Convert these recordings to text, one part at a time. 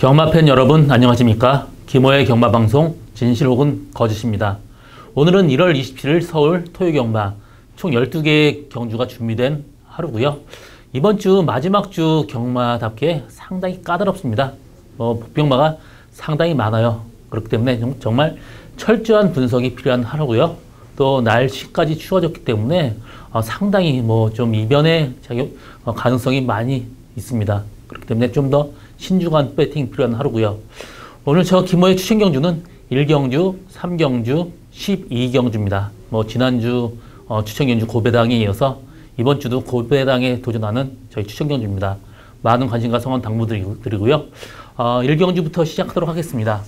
경마팬 여러분 안녕하십니까? 김호의 경마방송 진실 혹은 거짓입니다. 오늘은 1월 27일 서울 토요경마 총 12개의 경주가 준비된 하루고요. 이번 주 마지막 주 경마답게 상당히 까다롭습니다. 뭐 복병마가 상당히 많아요. 그렇기 때문에 정말 철저한 분석이 필요한 하루고요. 또 날씨까지 추워졌기 때문에 어, 상당히 뭐 좀 이변의 작용 어, 가능성이 많이 있습니다. 그렇기 때문에 좀더 신중한 배팅 필요한 하루고요. 오늘 저 김호의 추천 경주는 1경주, 3경주, 12경주입니다. 뭐 지난주 어, 추천 경주 고배당에 이어서 이번 주도 고배당에 도전하는 저희 추천 경주입니다. 많은 관심과 성원 당부드리고요. 어, 1경주부터 시작하도록 하겠습니다.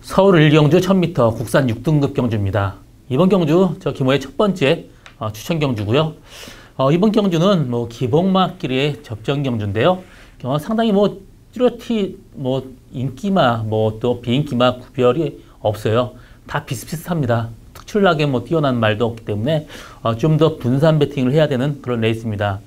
서울 1경주 1000m 국산 6등급 경주입니다. 이번 경주 저 김호의 첫 번째 어, 추천 경주고요. 어, 이번 경주는 뭐 기복막길의 접전 경주인데요. 어, 상당히 뭐 뚜렷이 뭐 인기마 뭐 또 비인기마 구별이 없어요. 다 비슷비슷합니다. 특출나게 뭐 뛰어난 말도 없기 때문에 어, 좀 더 분산 배팅을 해야 되는 그런 레이스입니다.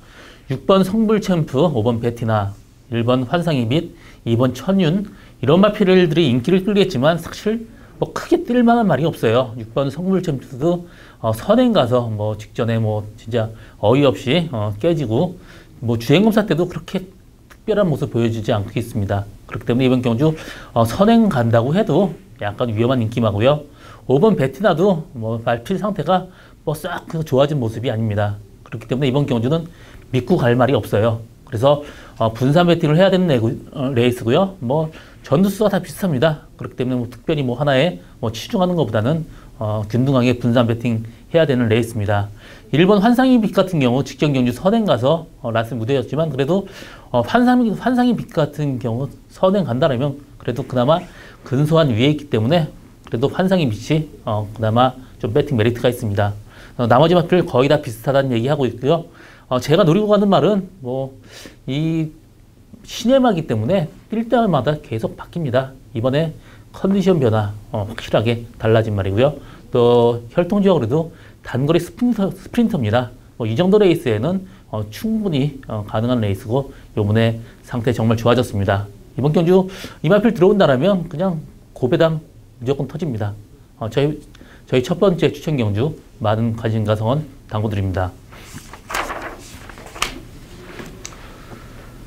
6번 성불 챔프, 5번 베티나, 1번 환상의 빛, 2번 천윤 이런 마필들이 인기를 끌겠지만 사실 뭐 크게 뜰 만한 말이 없어요. 6번 성불 챔프도 어, 선행 가서 뭐 직전에 뭐 진짜 어이없이 어, 깨지고 뭐 주행검사 때도 그렇게 특별한 모습 보여주지 않고 있습니다. 그렇기 때문에 이번 경주 어, 선행 간다고 해도 약간 위험한 인기마고요. 5번 베티나도 뭐 말필 상태가 뭐싹 좋아진 모습이 아닙니다. 그렇기 때문에 이번 경주는 믿고 갈 말이 없어요. 그래서 어, 분산 배팅을 해야 되는 레구, 어, 레이스고요. 뭐 전두수가 다 비슷합니다. 그렇기 때문에 뭐 특별히 뭐 하나에 뭐 치중하는 것보다는 어, 균등하게 분산 배팅 해야 되는 레이스입니다. 1번 환상의 빛 같은 경우 직전 경주 선행 가서 어, 라스 무대였지만 그래도 어, 환상, 환상의 빛 같은 경우 선행 간다라면 그래도 그나마 근소한 위에 있기 때문에 그래도 환상의 빛이 어, 그나마 좀 배팅 메리트가 있습니다. 어, 나머지 맛들 거의 다 비슷하다는 얘기하고 있고요. 어, 제가 노리고 가는 말은 뭐 이 시네마기 때문에 뛸 때마다 계속 바뀝니다. 이번에 컨디션 변화 어, 확실하게 달라진 말이고요. 또 혈통적으로도 단거리 스프린터, 스프린터입니다. 뭐 이 정도 레이스에는 어, 충분히 어, 가능한 레이스고 요번에 상태 정말 좋아졌습니다. 이번 경주 이마필 들어온다라면 그냥 고배당 무조건 터집니다. 어, 저희 저희 첫 번째 추천 경주 많은 관심과 성원 당부드립니다.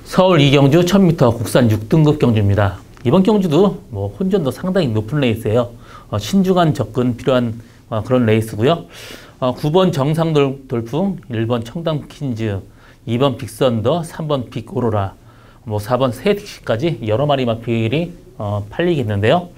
서울 이경주 1000m 국산 6등급 경주입니다. 이번 경주도 뭐 혼전도 상당히 높은 레이스예요. 어, 신중한 접근 필요한 어, 그런 레이스고요. 어, 9번 정상 돌풍, 1번 청담 킨즈, 2번 빅선더, 3번 빅오로라, 뭐 4번 세딕시까지 여러 마리 마필이 어, 팔리겠는데요.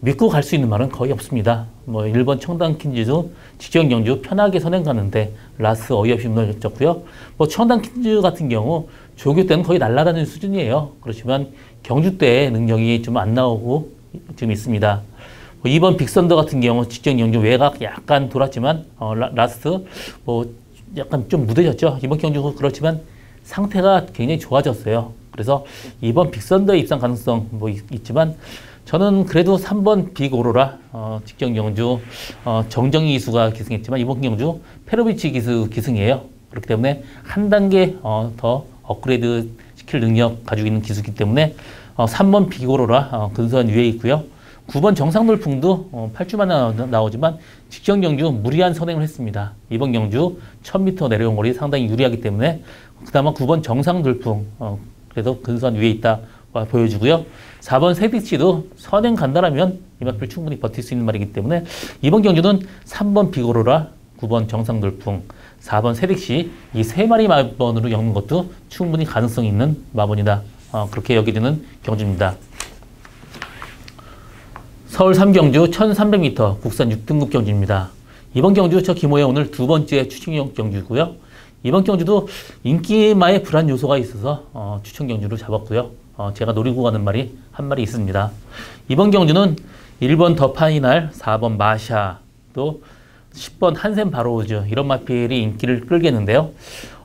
믿고 갈 수 있는 말은 거의 없습니다. 뭐 1번 청담 킨즈도 직전 경주 편하게 선행 가는데 라스 어이없이 무너졌고요. 뭐 청담 킨즈 같은 경우 조교 때는 거의 날아다니는 수준이에요. 그렇지만 경주 때 능력이 좀 안 나오고 지금 있습니다. 2번 뭐 빅선더 같은 경우 직전 경주 외곽 약간 돌았지만 어, 라, 스트뭐 약간 좀 무뎌졌죠. 이번 경주 그렇지만 상태가 굉장히 좋아졌어요. 그래서 이번 빅선더 입상 가능성 뭐 있, 지만 저는 그래도 3번 빅오로라 어, 직전 경주 어, 정정희 기수가 기승했지만 이번 경주 페로비치 기수 기승이에요. 그렇기 때문에 한 단계 어, 더 업그레이드 시킬 능력 가지고 있는 기수이기 때문에 어, 3번 비고로라 어, 근소한 위에 있고요. 9번 정상돌풍도 어, 8주만 나오 지만 직전 경주 무리한 선행을 했습니다. 이번 경주 1000m 내려온 거리 상당히 유리하기 때문에 그다음에 9번 정상돌풍 어, 그래도 근소한 위에 있다 보여주고요. 4번 세비치도 선행 간다라면 이만큼 충분히 버틸 수 있는 말이기 때문에 이번 경주는 3번 비고로라 9번 정상돌풍 4번 세릭시 이 세 마리 마번으로 엮는 것도 충분히 가능성 있는 마번이다. 어, 그렇게 여기는 경주입니다. 서울 3경주 1300m 국산 6등급 경주입니다. 이번 경주 저 김호의 오늘 두 번째 추천형 경주고요. 이번 경주도 인기마의 불안 요소가 있어서 어, 추천 경주를 잡았고요. 어, 제가 노리고 가는 말이 한 마리 있습니다. 이번 경주는 1번 더 파이날, 4번 마샤, 또 10번 한샘 바로우즈 이런 마필이 인기를 끌겠는데요.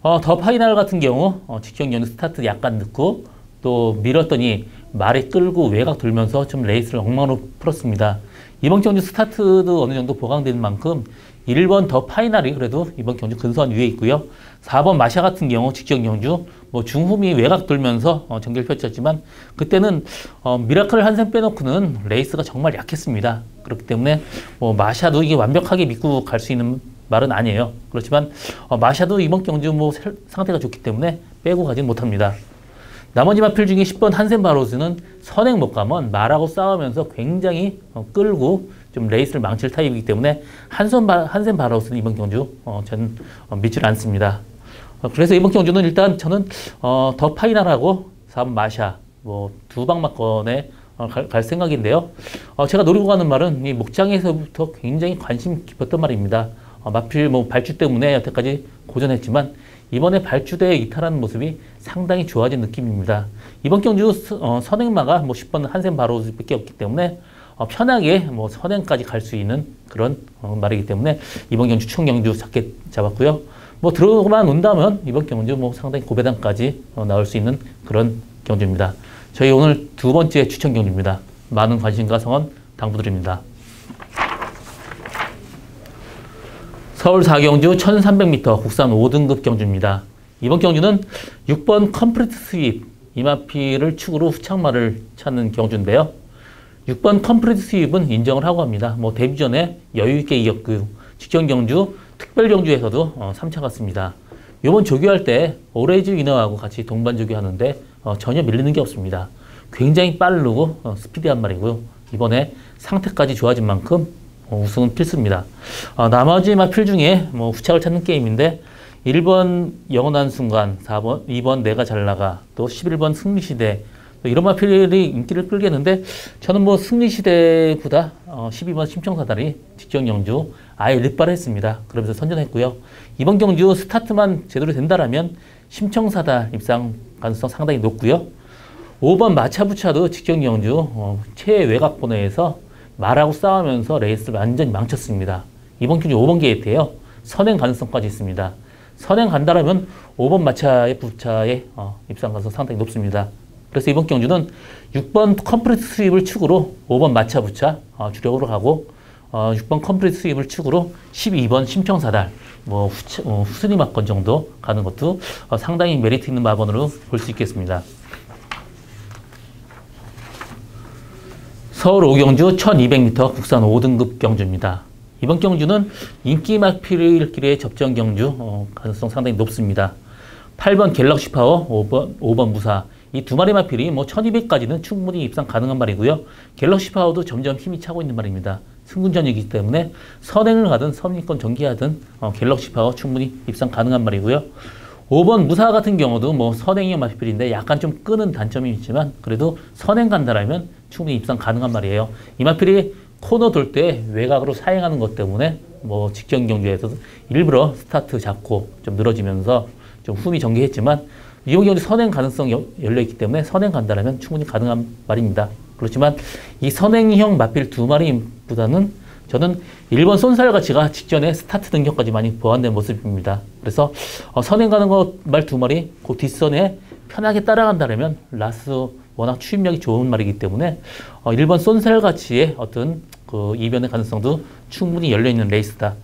어, 더 파이널 같은 경우 어, 직전 연는 스타트 약간 늦고 또 밀었더니 말이 끌고 외곽 돌면서 좀 레이스를 엉망으로 풀었습니다. 이번 경주 스타트도 어느 정도 보강되는 만큼 1번 더 파이널이 그래도 이번 경주 근소한 위에 있고요. 4번 마샤 같은 경우 직전 경주 뭐 중후미 외곽 돌면서 어, 전개를 펼쳤지만 그때는 어, 미라클 한샘 빼놓고는 레이스가 정말 약했습니다. 그렇기 때문에 뭐 마샤도 이게 완벽하게 믿고 갈 수 있는 말은 아니에요. 그렇지만 어, 마샤도 이번 경주 뭐 상태가 좋기 때문에 빼고 가진 못합니다. 나머지 마필 중에 10번 한센 바로스는 선행 못 가면 말하고 싸우면서 굉장히 어, 끌고 좀 레이스를 망칠 타입이기 때문에 한선 바, 한센 바로스는 이번 경주 어, 저는 어, 믿질 않습니다. 어, 그래서 이번 경주는 일단 저는 어, 더 파이널하고 4번 마샤 뭐 두 방막건에 어, 갈, 갈, 생각인데요. 어, 제가 노리고 가는 말은 이 목장에서부터 굉장히 관심 깊었던 말입니다. 어, 마필 뭐 발주 때문에 여태까지 고전했지만 이번에 발주대에 이탈하는 모습이 상당히 좋아진 느낌입니다. 이번 경주 어, 선행마가 뭐 10번 한샘 바로밖에 없기 때문에 어, 편하게 뭐 선행까지 갈 수 있는 그런 어, 말이기 때문에 이번 경주 추천 경주 작게 잡았고요. 뭐 들어만 온다면 이번 경주 뭐 상당히 고배당까지 어, 나올 수 있는 그런 경주입니다. 저희 오늘 두 번째 추천 경주입니다. 많은 관심과 성원 당부드립니다. 서울 4경주 1300m 국산 5등급 경주입니다. 이번 경주는 6번 컴프리트 스윕 이마피를 축으로 후창마를 찾는 경주인데요. 6번 컴프리트 스윕은 인정을 하고 합니다. 뭐 데뷔 전에 여유 있게 이겼고 직전 경주, 특별 경주에서도 어, 3차 갔습니다. 이번 조교할 때 오레이즈 위너하고 같이 동반 조교하는데 어, 전혀 밀리는 게 없습니다. 굉장히 빠르고 어, 스피디한 말이고요. 이번에 상태까지 좋아진 만큼 어, 우승은 필수입니다. 어, 나머지 마필 중에 뭐 후착을 찾는 게임인데 1번 영원한 순간, 4번, 2번 내가 잘 나가, 또 11번 승리시대 이런 마필이 인기를 끌겠는데 저는 뭐 승리시대보다 어, 12번 심청사다리 직전 경주 아예 일발했습니다. 그러면서 선전했고요. 이번 경주 스타트만 제대로 된다라면 심청사다 입상 가능성 상당히 높고요. 5번 마차부차도 직전 경주 어, 최외곽 번호에서 말하고 싸우면서 레이스를 완전히 망쳤습니다. 이번 경주 5번 게이트에요. 선행 가능성까지 있습니다. 선행 간다라면 5번 마차의 부차의 어, 입상 가능성 상당히 높습니다. 그래서 이번 경주는 6번 컴프리트 스윕을 축으로 5번 마차 부차 어, 주력으로 가고 어, 6번 컴프리트 스윕을 축으로 12번 심청사달 뭐 후, 어, 후순위 막건 정도 가는 것도 어, 상당히 메리트 있는 마번으로 볼 수 있겠습니다. 서울 오경주 1200m 국산 5등급 경주입니다. 이번 경주는 인기 마필길의 접전 경주 어, 가능성 상당히 높습니다. 8번 갤럭시 파워, 5번, 5번 무사 이 두 마리 마필이 뭐 1200까지는 충분히 입상 가능한 말이고요. 갤럭시 파워도 점점 힘이 차고 있는 말입니다. 승군전이기 때문에 선행을 가든 선인권 전개하든 어, 갤럭시 파워 충분히 입상 가능한 말이고요. 5번 무사 같은 경우도 뭐 선행형 마필인데 약간 좀 끄는 단점이 있지만 그래도 선행 간다라면 충분히 입상 가능한 말이에요. 이 마필이 코너 돌 때 외곽으로 사행하는 것 때문에 뭐 직전 경주에서도 일부러 스타트 잡고 좀 늘어지면서 좀 흠이 전개했지만 이번 경주 선행 가능성 열려 있기 때문에 선행 간다라면 충분히 가능한 말입니다. 그렇지만 이 선행형 마필 두 마리보다는 저는 일본 손살 가치가 직전에 스타트 등격까지 많이 보완된 모습입니다. 그래서 어, 선행 가는 것 말 두 마리 그 뒷선에 편하게 따라간다면 라스 워낙 추임력이 좋은 말이기 때문에 어, 일본 가치의 어떤 그 이변의 가능성도 충분히 열려 있는 레이스다.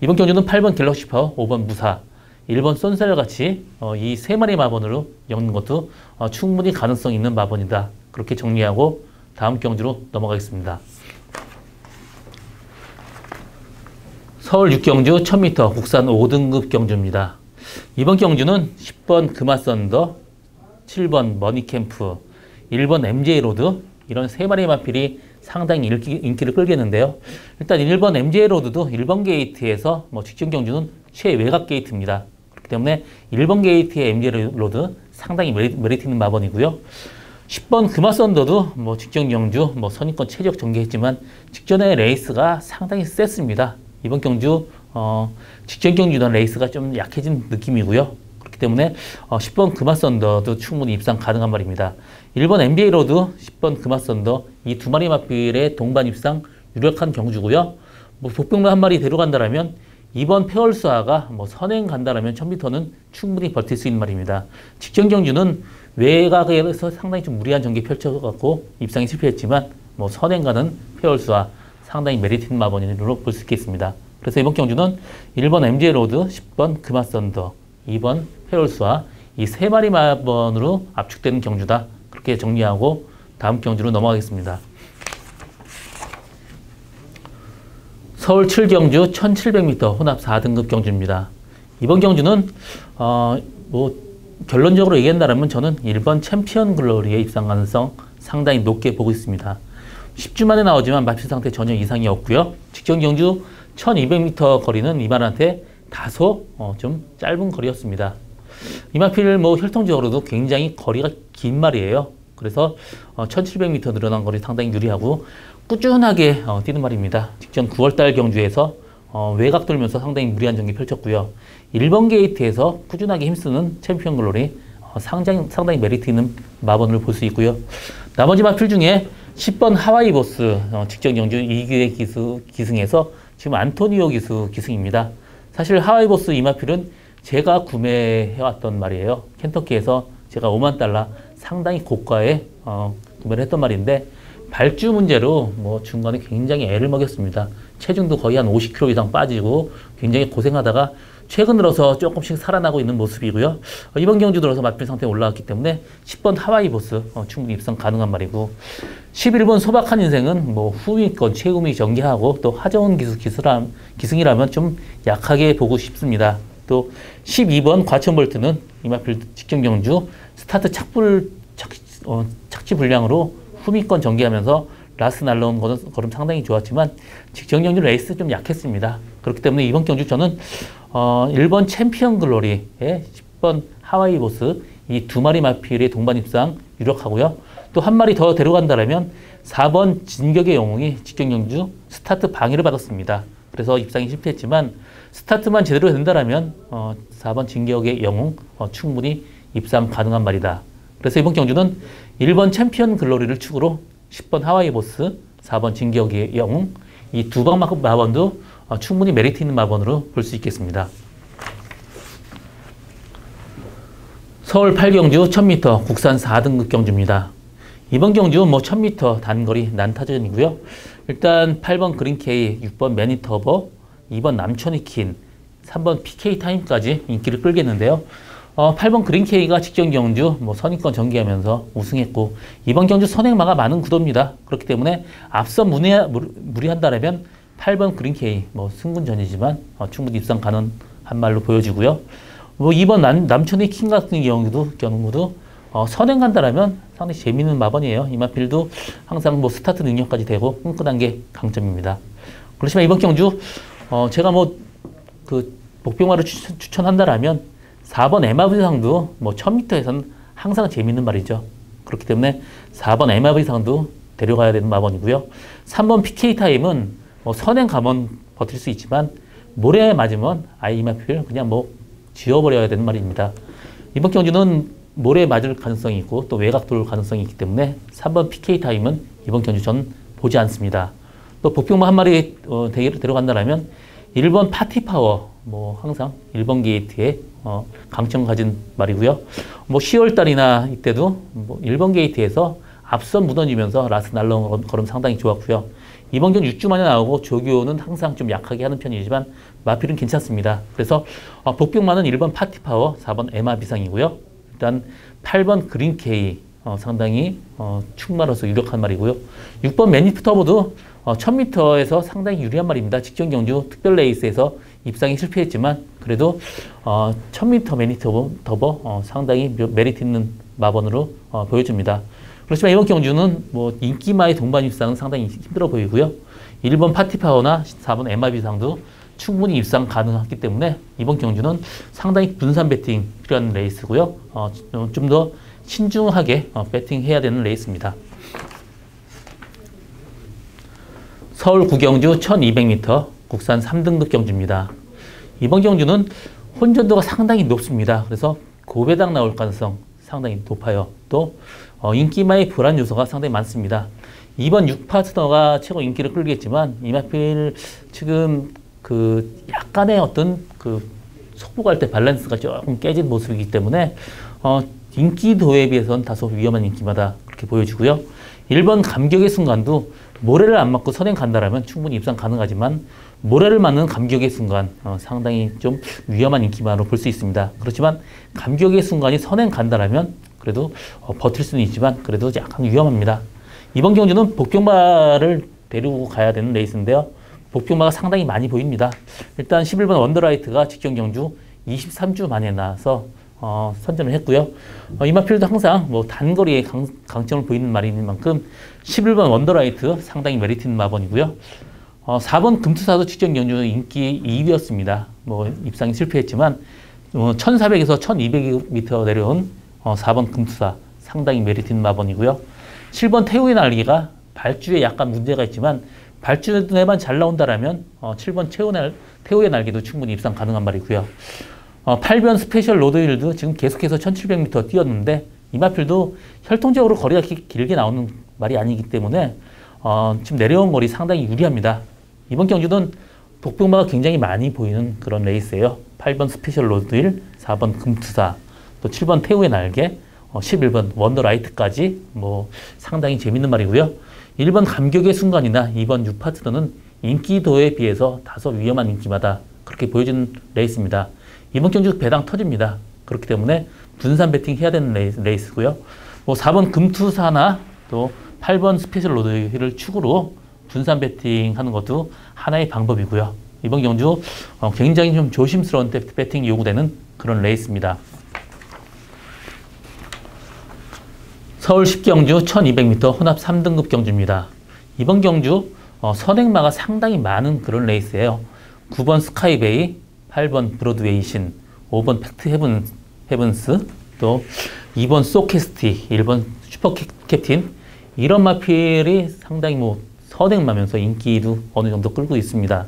이번 경주는 8번 갤럭시 파워, 5번 무사, 1번 손살 같이 어, 이 세 마리 마번으로 엮는 것도 어, 충분히 가능성 있는 마번이다. 그렇게 정리하고 다음 경주로 넘어가겠습니다. 서울 6경주 1000m 국산 5등급 경주입니다. 이번 경주는 10번 금화선더, 7번 머니캠프, 1번 MJ로드 이런 세 마리 마필이 상당히 인기, 인기 를 끌겠는데요. 일단 1번 MJ로드도 1번 게이트에서 뭐 직전 경주는 최외곽 게이트입니다. 그렇기 때문에 1번 게이트의 MJ로드 상당히 메리트, 있는 마번이고요. 10번 금화선더도 뭐 직전 경주 뭐 선입권 최적 전개했지만 직전의 레이스가 상당히 셌습니다. 이번 경주 어, 직전 경주던 레이스가 좀 약해진 느낌이고요. 그렇기 때문에 어, 10번 금화선더도 충분히 입상 가능한 말입니다. 1번 NBA 로드, 10번 금화선더 이 두 마리 마필의 동반 입상 유력한 경주고요. 뭐 복병만 한 마리 데려간다라면 2번 페얼스아가 뭐 선행 간다라면 1000m는 충분히 버틸 수 있는 말입니다. 직전 경주는 외곽에서 상당히 좀 무리한 전개 펼쳐갖고 입상이 실패했지만 뭐 선행 가는 페얼스아 상당히 메리트 마번으로 볼 수 있겠습니다. 그래서 이번 경주는 1번 MJ 로드, 10번 금화 썬더, 2번 페올스와 이 세 마리 마번으로 압축되는 경주다. 그렇게 정리하고 다음 경주로 넘어가겠습니다. 서울 7경주 1700m 혼합 4등급 경주입니다. 이번 경주는 어, 뭐 결론적으로 얘기한다면 저는 1번 챔피언 글로리의 입상 가능성 상당히 높게 보고 있습니다. 10주 만에 나오지만 마필 상태 전혀 이상이 없고요. 직전 경주 1200m 거리는 이만한테 다소 어, 좀 짧은 거리였습니다. 이마필 뭐 혈통적으로도 굉장히 거리가 긴 말이에요. 그래서 어, 1700m 늘어난 거리 상당히 유리하고 꾸준하게 어, 뛰는 말입니다. 직전 9월달 경주에서 어, 외곽 돌면서 상당히 무리한 전기 펼쳤고요. 1번 게이트에서 꾸준하게 힘쓰는 챔피언 글로리 어, 상당히, 상당히 메리트 있는 마번을 볼 수 있고요. 나머지 마필 중에 10번 하와이 보스 어, 직전 경주 2기의 기수, 기승에서 지금 안토니오 기수 기승입니다. 사실 하와이 보스 이 마필은 제가 구매해왔던 말이에요. 켄터키에서 제가 5만 달러 상당히 고가에 어, 구매를 했던 말인데 발주 문제로 뭐 중간에 굉장히 애를 먹였습니다. 체중도 거의 한 50kg 이상 빠지고 굉장히 고생하다가 최근 들어서 조금씩 살아나고 있는 모습이고요. 어, 이번 경주 들어서 맞필 상태에 올라왔기 때문에 10번 하와이 보스 어, 충분히 입성 가능한 말이고 11번 소박한 인생은 뭐 후위권 최우미 전개하고 또 하정운 기수람, 기승이라면 좀 약하게 보고 싶습니다. 또 12번 과천볼트는 이마필 직전 경주 스타트 착불 착, 어, 착지 불량으로 후미권 전개하면서 라스 날라온 거는 걸음 상당히 좋았지만 직전 경주 레이스 좀 약했습니다. 그렇기 때문에 이번 경주 저는 어, 1번 챔피언 글로리에 10번 하와이 보스 이 두 마리 마필의 동반 입상 유력하고요. 또 한 마리 더 데려간다면 4번 진격의 영웅이 직전 경주 스타트 방해를 받았습니다. 그래서 입상이 실패했지만 스타트만 제대로 된다면 어, 4번 진격의 영웅 어, 충분히 입상 가능한 말이다. 그래서 이번 경주는 1번 챔피언 글로리를 축으로 10번 하와이 보스, 4번 진격의 영웅 이 두 방 마번도 어, 충분히 메리트 있는 마번으로 볼 수 있겠습니다. 서울 8경주 1000m 국산 4등급 경주입니다. 이번 경주 뭐 1000m 단거리 난타전이고요. 일단 8번 그린케이, 6번 매니터버, 2번 남천이 킨, 3번 PK 타임까지 인기를 끌겠는데요. 어, 8번 그린케이가 직전 경주 뭐 선입권 전개하면서 우승했고 이번 경주 선행마가 많은 구도입니다. 그렇기 때문에 앞서 무리, 무리한다면 8번 그린케이 뭐 승분전이지만 어, 충분히 입상 가능한 말로 보여지고요. 뭐 이번 남, 남천의 킹 같은 경우도 경우도 어, 선행 간다라면 상당히 재미있는 마번이에요. 이마필도 항상 뭐 스타트 능력까지 되고 끈끈한 게 강점입니다. 그렇지만 이번 경주 어, 제가 뭐그 목병화를 추천, 추천 한다라면 4번 MRV상도 뭐 1000m에서는 항상 재미있는 말이죠. 그렇기 때문에 4번 MRV상도 데려가야 되는 마번이고요. 3번 PK 타임은 뭐 선행 가면 버틸 수 있지만 모래 맞으면 아이 이마필 그냥 뭐 지워버려야 되는 말입니다. 이번 경주는 모래 맞을 가능성이 있고 또 외곽 돌 가능성이 있기 때문에 3번 PK 타임은 이번 경주 전 보지 않습니다. 또 복병만 한 마리 어, 데려간다면 1번 파티 파워, 뭐 항상 1번 게이트에 어, 강점 가진 말이고요. 뭐 10월 달이나 이때도 뭐 1번 게이트에서 앞선 무너지면서 라스 날라온 걸음 상당히 좋았고요. 이번 경 6주 만에 나오고 조교는 항상 좀 약하게 하는 편이지만 마필은 괜찮습니다. 그래서 어, 복병만은 1번 파티 파워, 4번 에마 비상이고요. 일단 8번 그린 K 어, 상당히 어, 충마로서 유력한 말이고요. 6번 매니프터보도 어, 1000m에서 상당히 유리한 말입니다. 직전 경주 특별 레이스에서 입상이 실패했지만 그래도 어, 1000m 매니터버 어, 상당히 메리트 있는 마번으로 어, 보여줍니다. 그렇지만 이번 경주는 뭐 인기마의 동반 입상은 상당히 힘들어 보이고요. 1번 파티파워나 4번 MRB상도 충분히 입상 가능하기 때문에 이번 경주는 상당히 분산 배팅 필요한 레이스고요. 어, 좀더 신중하게 어, 배팅해야 되는 레이스입니다. 서울 구경주 1200m 국산 3등급 경주입니다. 이번 경주는 혼전도가 상당히 높습니다. 그래서 고배당 나올 가능성 상당히 높아요. 또 어, 인기마의 불안 요소가 상당히 많습니다. 이번 6파트너가 최고 인기를 끌겠지만 이마필 지금 그 약간의 어떤 그 속보갈 때 밸런스가 조금 깨진 모습이기 때문에 어, 인기도에 비해서는 다소 위험한 인기마다 그렇게 보여지고요. 1번 감격의 순간도 모래를 안 맞고 선행 간다라면 충분히 입상 가능하지만 모래를 맞는 감격의 순간 어, 상당히 좀 위험한 인기만으로 볼 수 있습니다. 그렇지만 감격의 순간이 선행 간다라면 그래도 어, 버틸 수는 있지만 그래도 약간 위험합니다. 이번 경주는 복병마를 데리고 가야 되는 레이스인데요. 복병마가 상당히 많이 보입니다. 일단 11번 원더라이트가 직전 경주 23주 만에 나와서 어, 선전을 했고요. 어, 이마필도 항상 뭐 단거리에 강, 강점을 보이는 있는 만큼 11번 원더라이트 상당히 메리트 있는 마번이고요. 어, 4번 금투사도 직전 경주 인기 2위였습니다. 뭐 입상이 실패했지만 어, 1400에서 1200m 내려온 어, 4번 금투사 상당히 메리트 있는 마번이고요. 7번 태우의 날개가 발주에 약간 문제가 있지만 발주에만 잘 나온다라면 어, 7번 태우의, 날, 태우의 날개도 충분히 입상 가능한 말이고요. 어, 8번 스페셜 로드 힐드 지금 계속해서 1700m 뛰었는데 이마필도 혈통적으로 거리가 기, 길게 나오는 말이 아니기 때문에 어, 지금 내려온 거리 상당히 유리합니다. 이번 경주는 독병마가 굉장히 많이 보이는 그런 레이스예요. 8번 스페셜 로드 힐, 4번 금투사, 또 7번 태우의 날개, 어, 11번 원더라이트까지 뭐 상당히 재밌는 말이고요. 1번 감격의 순간이나 2번 유파트너는 인기도에 비해서 다소 위험한 인기마다 그렇게 보여주는 레이스입니다. 이번 경주 배당 터집니다. 그렇기 때문에 분산 배팅 해야 되는 레이스, 고요뭐 4번 금투사나 또 8번 스페셜 로드힐을 축으로 분산 배팅 하는 것도 하나의 방법이고요. 이번 경주 어, 굉장히 좀 조심스러운 배팅이 요구되는 그런 레이스입니다. 서울 10경주 1200m 혼합 3등급 경주입니다. 이번 경주 어, 선행마가 상당히 많은 그런 레이스예요. 9번 스카이베이, 8번 브로드웨이 신, 5번 팩트 헤븐, 헤븐스, 또 2번 소캐스티, 1번 슈퍼 캡틴 이런 마필이 상당히 뭐 선행마면서 인기도 어느 정도 끌고 있습니다.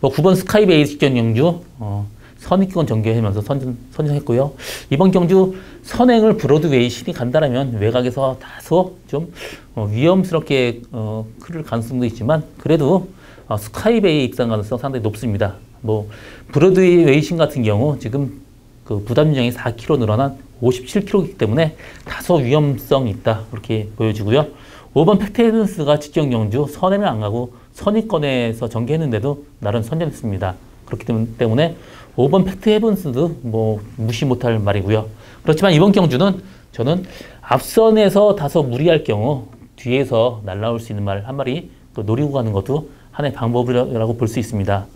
뭐 9번 스카이베이 직전 경주 어, 선입권 전개하면서 선전, 선정했고요. 이번 경주 선행을 브로드웨이 신이 간다라면 외곽에서 다소 좀 어, 위험스럽게 어, 클 가능성도 있지만 그래도 어, 스카이베이 입상 가능성 상당히 높습니다. 뭐 브로드웨이 신 같은 경우 지금 그 부담 량이 4kg 늘어난 57kg이기 때문에 다소 위험성이 있다 그렇게 보여지고요. 5번 팩테이든스가 직전 경주 선행을 안 가고 선입권에서 전개했는데도 나름 선전했습니다. 그렇기 때문에 5번 팩트 헤븐스도 뭐 무시 못할 말이고요. 그렇지만 이번 경주는 저는 앞선에서 다소 무리할 경우 뒤에서 날라올 수 있는 말 한 마리 노리고 가는 것도 하나의 방법이라고 볼 수 있습니다.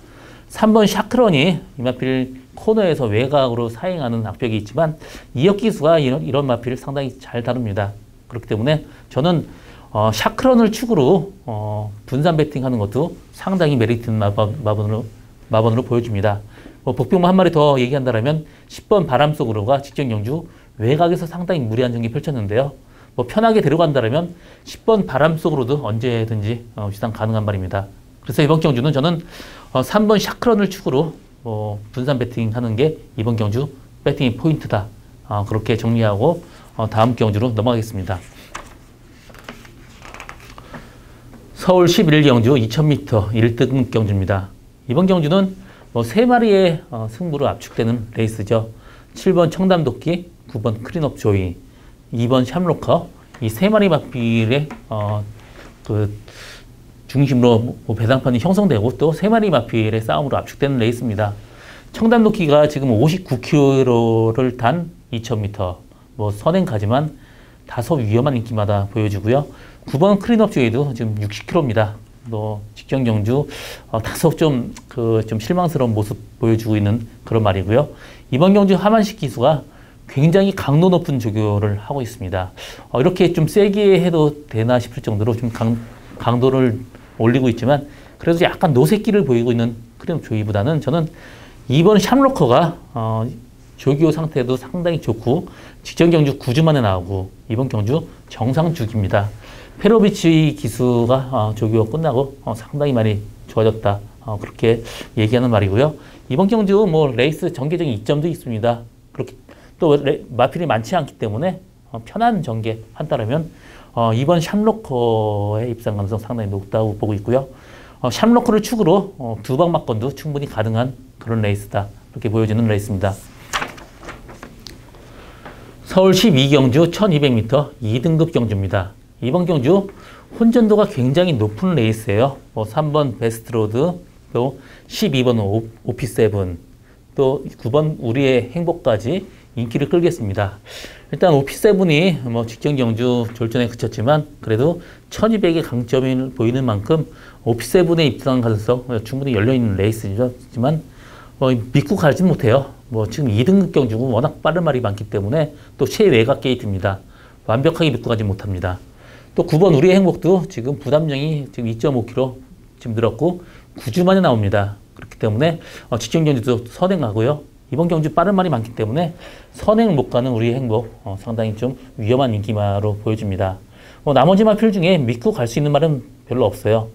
3번 샤크런이 이 마필 코너에서 외곽으로 사행하는 악벽이 있지만 이역 기수가 이런, 이런 마필을 상당히 잘 다룹니다. 그렇기 때문에 저는 어, 샤크런을 축으로 어, 분산 배팅하는 것도 상당히 메리트 있는 마법, 마법으로, 마법으로 보여줍니다. 뭐 복병만 한 마리 더 얘기한다면 10번 바람 속으로가 직전 경주 외곽에서 상당히 무리한 전기 펼쳤는데요. 뭐 편하게 데려간다면 10번 바람 속으로도 언제든지 어, 위상 가능한 말입니다. 그래서 이번 경주는 저는 어, 3번 샤크런을 축으로 어, 분산 배팅 하는 게 이번 경주 배팅의 포인트다. 어, 그렇게 정리하고 어, 다음 경주로 넘어가겠습니다. 서울 11경주 2000m 1등 경주입니다. 이번 경주는 뭐세 마리의 어, 승부로 압축되는 레이스죠. 7번 청담도끼, 9번 크린업 조이, 2번 샴로커 이세 마리 마필의 어, 그 중심으로 뭐 배당판이 형성되고 또 세 마리 마필의 싸움으로 압축되는 레이스입니다. 청담도끼가 지금 59km를 단 2000m 뭐 선행가지만 다소 위험한 인기마다 보여지고요. 9번 크린업 조이도 지금 60km입니다. 또 직전 경주 어, 다소 좀 그좀 그 실망스러운 모습 보여주고 있는 그런 말이고요. 이번 경주 하만식 기수가 굉장히 강도 높은 조교를 하고 있습니다. 어, 이렇게 좀 세게 해도 되나 싶을 정도로 좀 강, 강도를 올리고 있지만 그래도 약간 노새끼를 보이고 있는 크림 조이보다는 저는 이번 샴로커가 어, 조교 상태도 상당히 좋고 직전 경주 9주 만에 나오고 이번 경주 정상 주기입니다. 페로비치 기수가 어, 조교가 끝나고 어, 상당히 많이 좋아졌다. 어, 그렇게 얘기하는 말이고요. 이번 경주 뭐 레이스 전개적인 이점도 있습니다. 그렇게 또 레, 마필이 많지 않기 때문에 어, 편한 전개 한다라면 어, 이번 샴로커의 입상 가능성 상당히 높다고 보고 있고요. 어, 샴로커를 축으로 어, 두방 맞건도 충분히 가능한 그런 레이스다. 그렇게 보여지는 레이스입니다. 서울 12경주 1200m 2등급 경주입니다. 이번 경주 혼전도가 굉장히 높은 레이스예요. 뭐 3번 베스트로드, 또 12번 오피7, 또 9번 우리의 행복까지 인기를 끌겠습니다. 일단 오피7이 뭐 직전 경주 졸전에 그쳤지만 그래도 1200의 강점이 보이는 만큼 오피7에 입상한 가능성 충분히 열려있는 레이스지만 뭐 믿고 가진 못해요. 뭐 지금 2등급 경주고 워낙 빠른 말이 많기 때문에 또 최외곽 게이트입니다. 완벽하게 믿고 가지 못합니다. 또 9번 우리의 행복도 지금 부담량이 지금 2.5kg 지금 늘었고 9주 만에 나옵니다. 그렇기 때문에 어, 직전 경주도 선행하고요. 이번 경주 빠른 말이 많기 때문에 선행을 못 가는 우리의 행복 어, 상당히 좀 위험한 인기마로 보여집니다. 뭐 나머지 마필 중에 믿고 갈 수 있는 말은 별로 없어요.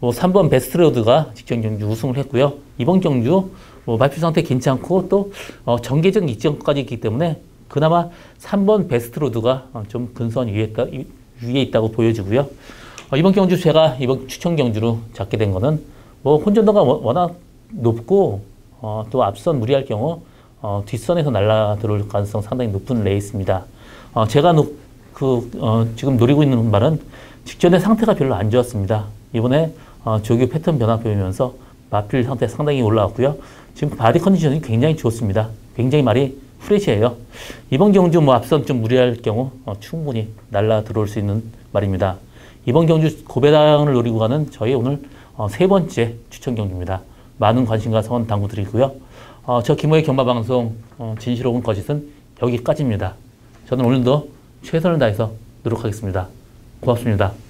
뭐 3번 베스트로드가 직전 경주 우승을 했고요. 이번 경주 뭐 마필 상태 괜찮고 또 어, 정계적 이점까지 있기 때문에 그나마 3번 베스트로드가 어, 좀 근소한 위에, 있다, 위에 있다고 보여지고요. 어, 이번 경주 제가 이번 추천 경주로 잡게 된 거는 뭐 혼전도가 워낙 높고 어, 또 앞선 무리할 경우 어, 뒷선에서 날라 들어올 가능성 상당히 높은 레이스입니다. 어, 제가 노, 그, 어, 지금 노리고 있는 말은 직전에 상태가 별로 안 좋았습니다. 이번에 어, 조교 패턴 변화 보이면서 마필 상태 상당히 올라왔고요. 지금 바디 컨디션이 굉장히 좋습니다. 굉장히 말이 프레시해요. 이번 경주 뭐 앞선 좀 무리할 경우 어, 충분히 날라 들어올 수 있는 말입니다. 이번 경주 고배당을 노리고 가는 저희 오늘 어, 세 번째 추천 경주입니다. 많은 관심과 성원 당부드리고요. 어, 저 김호의 경마방송 어, 진실옥은 거짓은 여기까지입니다. 저는 오늘도 최선을 다해서 노력하겠습니다. 고맙습니다.